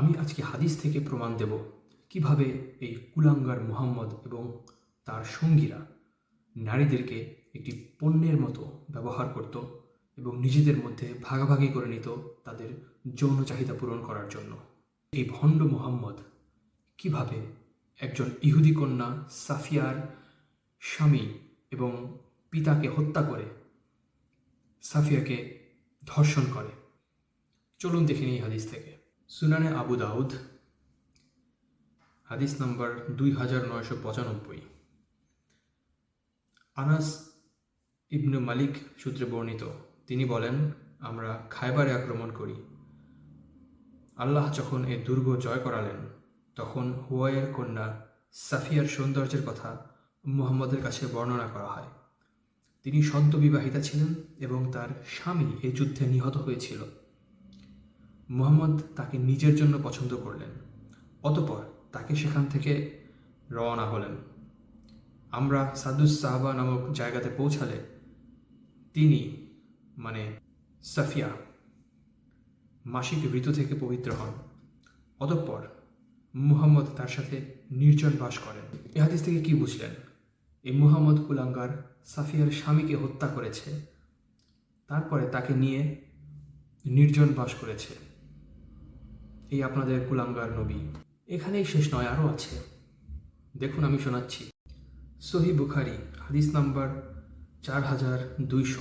আমি আজকে হাদিস থেকে প্রমাণ দেব কীভাবে এই কুলাঙ্গার মুহাম্মদ এবং তার সঙ্গীরা নারীদেরকে একটি পণ্যের মতো ব্যবহার করত এবং নিজেদের মধ্যে ভাগাভাগি করে নিত তাদের যৌন চাহিদা পূরণ করার জন্য। এই ভণ্ড মোহাম্মদ কীভাবে একজন ইহুদি কন্যা সাফিয়ার স্বামী এবং পিতাকে হত্যা করে সাফিয়াকে ধর্ষণ করে। চলুন দেখে নিই হাদিস থেকে। সুনানে আবু দাউদ, হাদিস নম্বর দুই হাজার নয়শো পঁচানব্বই। আনাস ইবনু মালিক সূত্রে বর্ণিত, তিনি বলেন, আমরা খায়বারে আক্রমণ করি। আল্লাহ যখন এ দুর্গ জয় করালেন, তখন হুয়াইয়ের কন্যা সাফিয়ার সৌন্দর্যের কথা মুহাম্মদের কাছে বর্ণনা করা হয়। তিনি সদ্য বিবাহিতা ছিলেন এবং তার স্বামী এই যুদ্ধে নিহত হয়েছিল। মুহাম্মদ তাকে নিজের জন্য পছন্দ করলেন, অতপর তাকে সেখান থেকে রওনা হলেন। আমরা সাদুস সাহাবা নামক জায়গাতে পৌঁছালে তিনি মানে সাফিয়া, মাসিক ঋতু থেকে পবিত্র হন, অতঃপর মুহাম্মদ তার সাথে নির্জন বাস করেন। এ হাদিস থেকে কি বুঝলেন? এই মুহাম্মদ কুলাঙ্গার সাফিয়ার স্বামীকে হত্যা করেছে, তারপরে তাকে নিয়ে নির্জন বাস করেছে। এই আপনাদের কুলাঙ্গার নবী। এখানেই শেষ নয়, আরও আছে। দেখুন, আমি শোনাচ্ছি। সহি বুখারি, হাদিস নাম্বার চার হাজার দুইশো।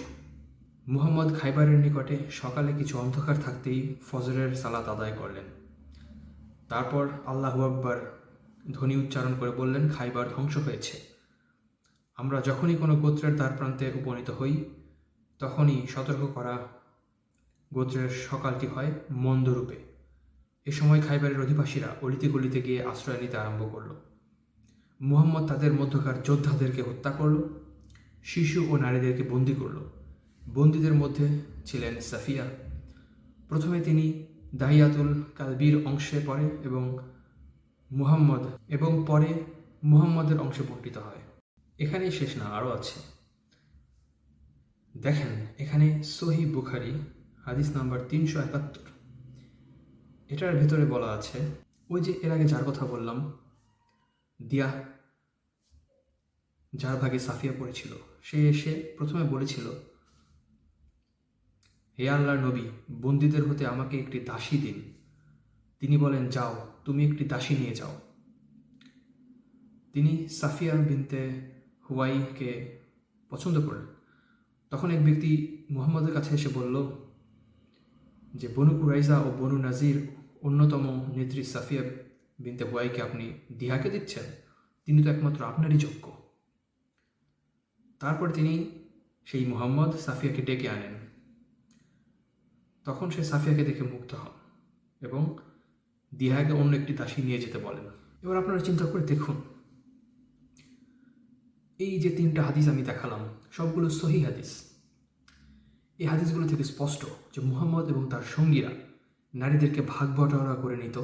মুহাম্মদ খাইবারের নিকটে সকালে কিছু অন্ধকার থাকতেই ফজরের সালাত আদায় করলেন। তারপর আল্লাহু আকবার ধ্বনি উচ্চারণ করে বললেন, খাইবার ধ্বংস হয়েছে। আমরা যখনই কোনো গোত্রের দ্বার প্রান্তে উপনীত হই, তখনই সতর্ক করা গোত্রের সকালটি হয় মন্দরূপে। এ সময় খাইবারের অধিবাসীরা অলিতে গলিতে গিয়ে আশ্রয় নিতে আরম্ভ করল। মুহাম্মদ তাদের মধ্যকার যোদ্ধাদেরকে হত্যা করল, শিশু ও নারীদেরকে বন্দি করল। বন্দীদের মধ্যে ছিলেন সাফিয়া। প্রথমে তিনি দাহিয়াতুল কালবির অংশে পড়ে এবং মুহাম্মদ এবং পরে মুহাম্মদের অংশে বর্ণিত হয়। এখানেই শেষ না, আরও আছে। দেখেন, এখানে সহি বুখারি, হাদিস নাম্বার তিনশো একাত্তর। এটার ভেতরে বলা আছে, ওই যে এর আগে যার কথা বললাম, দিয়া, যার ভাগে সাফিয়া পড়েছিল, সে এসে প্রথমে বলেছিল, হে আল্লাহ নবী, বন্দীদের হতে আমাকে একটি দাসী দিন। তিনি বলেন, যাও, তুমি একটি দাসী নিয়ে যাও। তিনি সাফিয়া বিনতে হুয়াইকে পছন্দ করলেন। তখন এক ব্যক্তি মুহাম্মদের কাছে এসে বলল যে, বনু কুরাইজা ও বনু নাজির অন্যতম নেত্রী সাফিয়া বিনতে হুয়াইকে আপনি দিহাকে দিচ্ছেন? তিনি তো একমাত্র আপনারই যোগ্য। তারপর তিনি সেই মুহাম্মদ সাফিয়াকে ডেকে আনেন। তখন সে সাফিয়াকে দেখে মুগ্ধ হন এবং দিহাকে অন্য একটি দাসী নিয়ে যেতে বলেন। এবার আপনারা চিন্তা করে দেখুন, এই যে তিনটা হাদিস আমি দেখালাম, সবগুলো সহি হাদিস। এই হাদিসগুলো থেকে স্পষ্ট যে মুহাম্মদ এবং তার সঙ্গীরা নারীদেরকে ভাগ বটোয়ারা করে নিত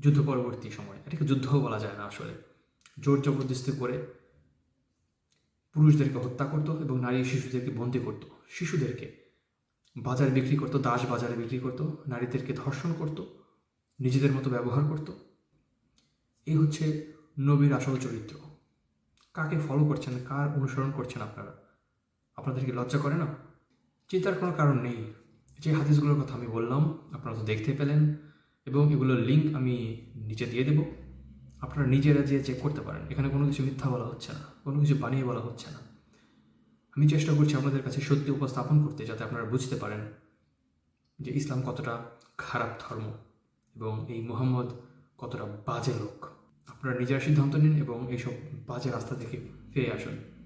যুদ্ধ পরবর্তী সময়। এটাকে যুদ্ধও বলা যায় না আসলে। জোর জবরদস্তি করে পুরুষদেরকে হত্যা করতো এবং নারী শিশুদেরকে বন্দি করত। শিশুদেরকে বাজারে বিক্রি করতো, দাস বাজারে বিক্রি করতো, নারীদেরকে ধর্ষণ করত, নিজেদের মতো ব্যবহার করত। এই হচ্ছে নবীর আসল চরিত্র। কাকে ফলো করছেন, কার অনুসরণ করছেন আপনারা? আপনাদেরকে লজ্জা করে না? চিন্তার কোনো কারণ নেই। যে হাদিসগুলোর কথা আমি বললাম, আপনারা তো দেখতে পেলেন, এবং এগুলোর লিঙ্ক আমি নিচে দিয়ে দেব। আপনারা নিজেরা যেয়ে চেক করতে পারেন। এখানে কোনো কিছু মিথ্যা বলা হচ্ছে না, কোনো কিছু বানিয়ে বলা হচ্ছে না। আমি চেষ্টা করছি আপনাদের কাছে সত্যি উপস্থাপন করতে, যাতে আপনারা বুঝতে পারেন যে ইসলাম কতটা খারাপ ধর্ম, এবং এই মোহাম্মদ কতটা বাজে লোক। আপনারা নিজেরা সিদ্ধান্ত নিন, এবং এইসব বাজে রাস্তা থেকে ফিরে আসুন।